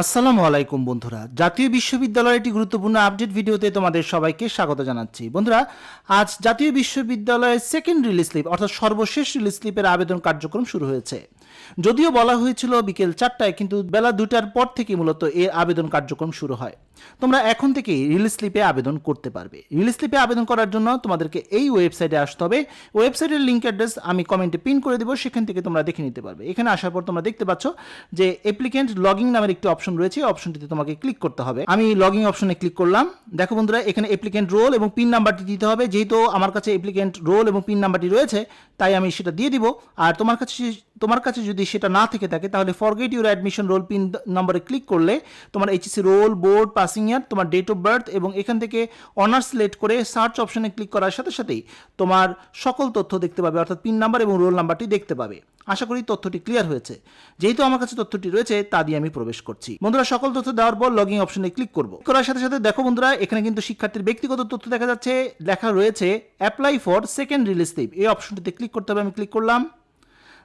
আসসালামু আলাইকুম বন্ধুরা। জাতীয় বিশ্ববিদ্যালয়ের একটি গুরুত্বপূর্ণ আপডেট ভিডিওতে তোমাদের সবাইকে স্বাগত জানাচ্ছি। বন্ধুরা, আজ জাতীয় বিশ্ববিদ্যালয়ের সেকেন্ড রিলিজ স্লিপ অর্থাৎ সর্বশেষ রিলিজ স্লিপের আবেদন কার্যক্রম শুরু হয়েছে। যদিও বলা হয়েছিল বিকেল চারটায়, কিন্তু বেলা দুটার পর থেকে মূলত এর আবেদন কার্যক্রম শুরু হয়। তোমরা এখন থেকেই রিলিজ স্লিপে আবেদন করতে পারবে। রিলিজ স্লিপে আবেদন করার জন্য তোমাদেরকে এই ওয়েবসাইটে আসতে হবে। ওয়েবসাইটের লিঙ্ক অ্যাড্রেস আমি কমেন্টে পিন করে দেবো, সেখান থেকে তোমরা দেখে নিতে পারবে। এখানে আসার পর তোমরা দেখতে পাচ্ছ যে অ্যাপ্লিকেন্ট লগিং নামের একটি অপশন রয়েছে অপশনটিতে তোমাকে ক্লিক করতে হবে। আমি লগিং অপশনে ক্লিক করলাম। দেখো বন্ধুরা, এখানে অ্যাপ্লিকেন্ট রোল এবং পিন নাম্বারটি দিতে হবে। যেহেতু আমার কাছে অ্যাপ্লিকেন্ট রোল এবং পিন নাম্বারটি রয়েছে, তাই আমি সেটা দিয়ে দিব। আর তোমার কাছে তোমার কাছে যদি সেটা না থেকে থাকে, তাহলে forget your admission roll pin নাম্বারে ক্লিক করলে তোমার HSC roll board passing year তোমার ডেট অফ বার্থ এবং এখান থেকে অনার্স সিলেক্ট করে সার্চ অপশনে ক্লিক করার সাথে সাথেই তোমার সকল তথ্য দেখতে পাবে, অর্থাৎ পিন নাম্বার এবং রোল নাম্বারটি দেখতে পাবে। আশা করি তথ্যটি ক্লিয়ার হয়েছে। যেহেতু আমার কাছে তথ্যটি রয়েছে, তা দিয়ে আমি প্রবেশ করছি। বন্ধুরা, সকল তথ্য দেওয়ার পর লগিং অপশনে ক্লিক করব। করার সাথে সাথে দেখো বন্ধুরা, এখানে কিন্তু শিক্ষার্থীর ব্যক্তিগত তথ্য দেখা যাচ্ছে। লেখা রয়েছে অ্যাপ্লাই ফর সেকেন্ড রিলিজ এই অপশনটিতে ক্লিক করতে হবে, আমি ক্লিক করলাম।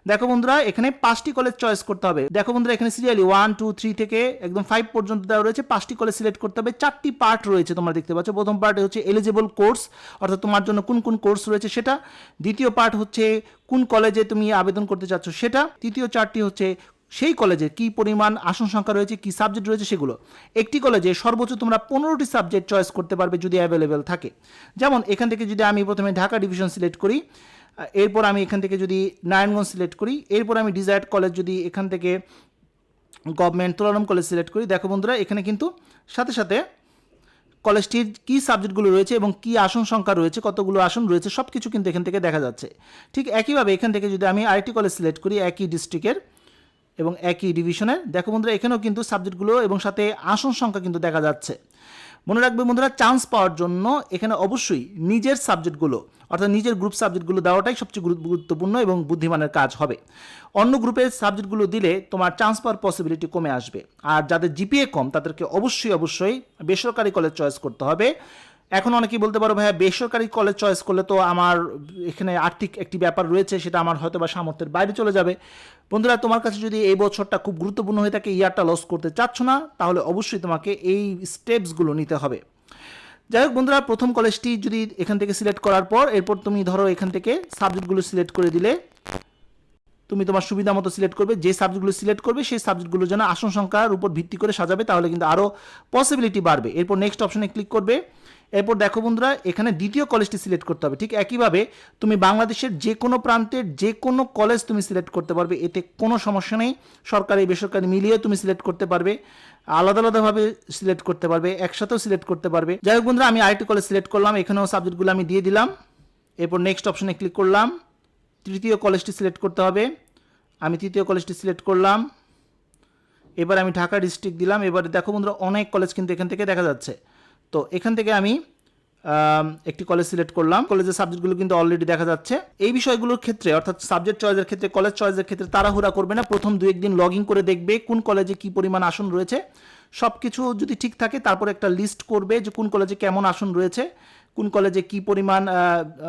দেখো বন্ধুরা, এখানে পাঁচটি কলেজ চয়েস করতে হবে। দেখো বন্ধুরা, এখানে সিরিয়ালি ওয়ান টু থ্রি থেকে একদম ফাইভ পর্যন্ত দেওয়া রয়েছে। পাঁচটি কলেজ সিলেক্ট করতে হবে। চারটি পার্ট রয়েছে তোমরা দেখতে পাচ্ছ। প্রথম পার্ট হচ্ছে এলিজিবল কোর্স অর্থাৎ তোমার জন্য কোন কোন কোর্স রয়েছে সেটা। দ্বিতীয় পার্ট হচ্ছে কোন কলেজে তুমি আবেদন করতে চাচ্ছ সেটা। তৃতীয় চারটি হচ্ছে সেই কলেজে কি পরিমাণ আসন সংখ্যা রয়েছে, কি সাবজেক্ট রয়েছে সেগুলো। একটি কলেজে সর্বোচ্চ তোমরা পনেরোটি সাবজেক্ট চয়েস করতে পারবে যদি অ্যাভেলেবেল থাকে। যেমন, এখান থেকে যদি আমি প্রথমে ঢাকা ডিভিশন সিলেক্ট করি এরপর আমি এখান থেকে যদি নারায়ণগঞ্জ সিলেক্ট করি, এরপর আমি ডিজায়ার্ড কলেজ যদি এখান থেকে গভর্নমেন্ট তোলারম কলেজ সিলেক্ট করি, দেখো বন্ধুরা, এখানে কিন্তু সাথে সাথে কলেজটির কী সাবজেক্টগুলো রয়েছে এবং কী আসন সংখ্যা রয়েছে, কতগুলো আসন রয়েছে সব কিছু কিন্তু এখান থেকে দেখা যাচ্ছে। ঠিক একইভাবে এখান থেকে যদি আমি আরেকটি কলেজ সিলেক্ট করি, একই ডিস্ট্রিক্টের এবং একই ডিভিশনের দেখো বন্ধুরা, এখানেও কিন্তু সাবজেক্টগুলো এবং সাথে আসন সংখ্যা কিন্তু দেখা যাচ্ছে। মনে রাখবে বন্ধুরা চান্স পাওয়ার জন্য এখানে অবশ্যই নিজের সাবজেক্টগুলো অর্থাৎ নিজের গ্রুপ সাবজেক্টগুলো দেওয়াটাই সবচেয়ে গুরুত্বপূর্ণ এবং বুদ্ধিমানের কাজ হবে। অন্য গ্রুপের সাবজেক্টগুলো দিলে তোমার চান্স পাওয়ার পসিবিলিটি কমে আসবে। আর যাদের জিপিএ কম, তাদেরকে অবশ্যই অবশ্যই বেসরকারি কলেজ চয়েস করতে হবে। এখন অনেকেই বলতে পারো, ভাইয়া, বেসরকারি কলেজ চয়েস করলে তো আমার এখানে আর্থিক একটি ব্যাপার রয়েছে, সেটা আমার হয়তো বা সামর্থ্যের বাইরে চলে যাবে। বন্ধুরা, তোমার কাছে যদি এই বছরটা খুব গুরুত্বপূর্ণ হয়ে থাকে, ইয়ারটা লস করতে চাচ্ছ না, তাহলে অবশ্যই তোমাকে এই স্টেপসগুলো নিতে হবে। যাই হোক বন্ধুরা, প্রথম কলেজটি যদি এখান থেকে সিলেক্ট করার পর, এরপর তুমি ধরো এখান থেকে সাবজেক্টগুলো সিলেক্ট করে দিলে, তুমি তোমার সুবিধা মতো সিলেক্ট করবে, যে সাবজেক্টগুলো সিলেক্ট করবে, সেই সাবজেক্টগুলো যেন আসন সংখ্যার উপর ভিত্তি করে সাজাবে, তাহলে কিন্তু আরও পসিবিলিটি বাড়বে। এরপর নেক্সট অপশনে ক্লিক করবে। এরপর দেখো বন্ধুরা, এখানে দ্বিতীয় কলেজটি সিলেক্ট করতে হবে। ঠিক একইভাবে তুমি বাংলাদেশের যে কোনো প্রান্তের যে কোনো কলেজ তুমি সিলেক্ট করতে পারবে, এতে কোনো সমস্যা নেই। সরকারি, বেসরকারি মিলিয়ে তুমি সিলেক্ট করতে পারবে, আলাদা আলাদাভাবে সিলেক্ট করতে পারবে, একসাথেও সিলেক্ট করতে পারবে। যাই হোক বন্ধুরা, আমি আরেকটি কলেজ সিলেক্ট করলাম, এখানেও সাবজেক্টগুলো আমি দিয়ে দিলাম। এরপর নেক্সট অপশনে ক্লিক করলাম। তৃতীয় কলেজটি সিলেক্ট করতে হবে। আমি তৃতীয় কলেজটি সিলেক্ট করলাম। এবার আমি ঢাকা ডিস্ট্রিক্ট দিলাম। এবারে দেখো বন্ধুরা, অনেক কলেজ কিন্তু এখান থেকে দেখা যাচ্ছে। তো এখান থেকে আমি একটি কলেজ সিলেক্ট করলাম। কলেজের সাবজেক্টগুলো কিন্তু অলরেডি দেখা যাচ্ছে। এই বিষয়গুলোর ক্ষেত্রে, অর্থাৎ সাবজেক্ট চয়েসের ক্ষেত্রে কলেজ চয়েসের ক্ষেত্রে তাড়াহুড়া করবে না। প্রথম দু একদিন লগ ইন করে দেখবে কোন কলেজে কি পরিমাণ আসন রয়েছে। সব কিছু যদি ঠিক থাকে, তারপর একটা লিস্ট করবে যে কোন কলেজে কেমন আসন রয়েছে, কোন কলেজে কি পরিমাণ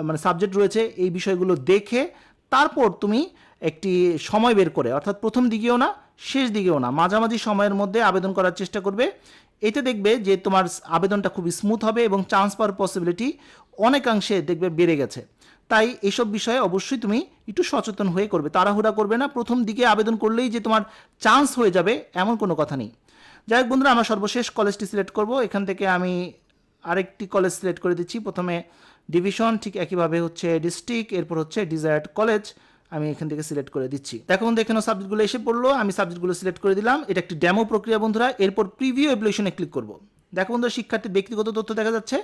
মানে সাবজেক্ট রয়েছে, এই বিষয়গুলো দেখে তারপর তুমি একটি সময় বের করে, অর্থাৎ প্রথম দিকেও না, শেষ দিকেও না, মাঝামাঝি সময়ের মধ্যে আবেদন করার চেষ্টা করবে। এতে দেখবে যে তোমার আবেদনটা খুব স্মুথ হবে এবং চান্স পাওয়ার পসিবিলিটি অনেকাংশে দেখবে বেড়ে গেছে। তাই এসব বিষয়ে অবশ্যই তুমি একটু সচেতন হয়ে করবে, তাড়াহুড়া করবে না। প্রথম দিকে আবেদন করলেই যে তোমার চান্স হয়ে যাবে এমন কোনো কথা নেই। যাই হোক বন্ধুরা, আমরা সর্বশেষ কলেজটি সিলেক্ট করব। এখান থেকে আমি আরেকটি কলেজ সিলেক্ট করে দিচ্ছি। প্রথমে ডিভিশন ঠিক একইভাবে হচ্ছে ডিস্ট্রিক্ট এরপর হচ্ছে ডিজায়ার্ড কলেজ আমি এখান থেকে সিলেক্ট করে দিচ্ছি। দেখো বন্ধু এখানে সাবজেক্টগুলো এসে পড়ল, আমি সাবজেক্টগুলো সিলেক্ট করে দিলাম। এটা একটি ডেমো প্রক্রিয়া বন্ধুরা, এরপর প্রিভিউ অ্যাপ্লিকেশনে ক্লিক করব। দেখো বন্ধুরা, শিক্ষার্থীর ব্যক্তিগত তথ্য দেখা যাচ্ছে।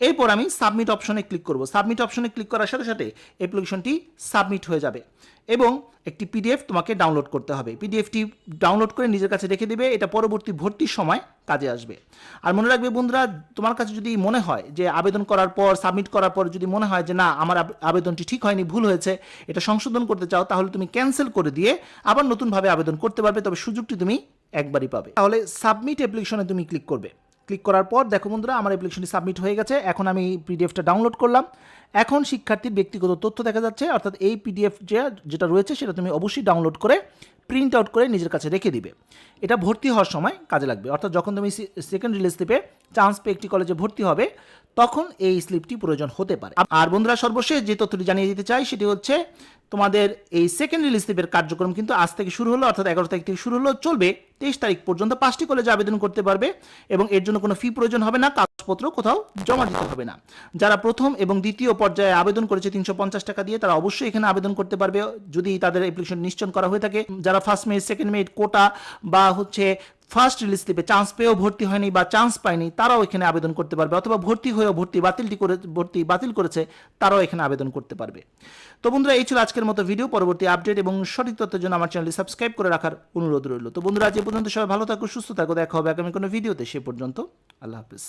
এরপর আমি সাবমিট অপশনে ক্লিক করব। সাবমিট অপশনে ক্লিক করার সাথে সাথে অ্যাপ্লিকেশনটি সাবমিট হয়ে যাবে এবং একটি পিডিএফ তোমাকে ডাউনলোড করতে হবে। পিডিএফটি ডাউনলোড করে নিজের কাছে রেখে দেবে। এটা পরবর্তী ভর্তির সময় কাজে আসবে। আর মনে রাখবে বন্ধুরা, তোমার কাছে যদি মনে হয় যে আবেদন করার পর সাবমিট করার পর যদি মনে হয় যে না, আমার আবেদনটি ঠিক হয়নি, ভুল হয়েছে, এটা সংশোধন করতে চাও, তাহলে তুমি ক্যান্সেল করে দিয়ে আবার নতুনভাবে আবেদন করতে পারবে। তবে সুযোগটি তুমি একবারই পাবে। তাহলে সাবমিট অ্যাপ্লিকেশনে তুমি ক্লিক করবে। ক্লিক করার পর দেখো বন্ধুরা, আমার অ্যাপ্লিকেশনটি সাবমিট হয়ে গেছে। এখন আমি পিডিএফটা ডাউনলোড করলাম। এখন শিক্ষার্থীর ব্যক্তিগত তথ্য দেখা যাচ্ছে, অর্থাৎ এই পিডিএফ যেটা রয়েছে সেটা তুমি অবশ্যই ডাউনলোড করে প্রিন্ট আউট করে নিজের কাছে রেখে দিবে। এটা ভর্তি হওয়ার সময় কাজে লাগবে। অর্থাৎ যখন তুমি সেকেন্ড রিলিজ স্লিপে চান্স পেয়ে একটি কলেজে ভর্তি হবে, তখন এই স্লিপটি প্রয়োজন হতে পারে। আর বন্ধুরা, সর্বশেষ যে তথ্যটি জানিয়ে দিতে চাই সেটি হচ্ছে, তোমাদের এই সেকেন্ড রিলিজ স্লিপের কার্যক্রম কিন্তু আজ থেকে শুরু হলো, অর্থাৎ এগারো তারিখ থেকে শুরু হলো, চলবে তেইশ তারিখ পর্যন্ত পাঁচটি কলেজে আবেদন করতে পারবে এবং এর জন্য কোনো ফি প্রয়োজন হবে না, কাগজপত্র কোথাও জমা দিতে হবে না। যারা প্রথম এবং দ্বিতীয় পর্যায়ে আবেদন করেছে তিনশো পঞ্চাশ টাকা দিয়ে, তারা অবশ্যই এখানে আবেদন করতে পারবে। যদি তাদের অ্যাপ্লিকেশন নিশ্চয় করা হয়ে থাকে, যারা ফার্স্ট মেরিট সেকেন্ড মেয়ে কোটা বা হচ্ছে ফার্স্ট রিলিজ স্লিপে চান্স পেয়েও ভর্তি হয়নি বা চান্স পায়নি, তারাও এখানে আবেদন করতে পারবে। অথবা ভর্তি হয়েও ভর্তি, বাতিলটি করে, ভর্তি, বাতিল করেছে, তারাও এখানে আবেদন করতে পারবে। তো বন্ধুরা, এই ছিল আজকের মতো ভিডিও পরবর্তী আপডেট এবং সঠিক তথ্যের জন্য আমার চ্যানেলটি সাবস্ক্রাইব করে রাখার অনুরোধ রইল। তো বন্ধুরা, আজ পর্যন্ত সবাই ভালো থাকো, সুস্থ থাকো। দেখা হবে আগামী কোনো ভিডিওতে সে পর্যন্ত আল্লাহ হাফিজ।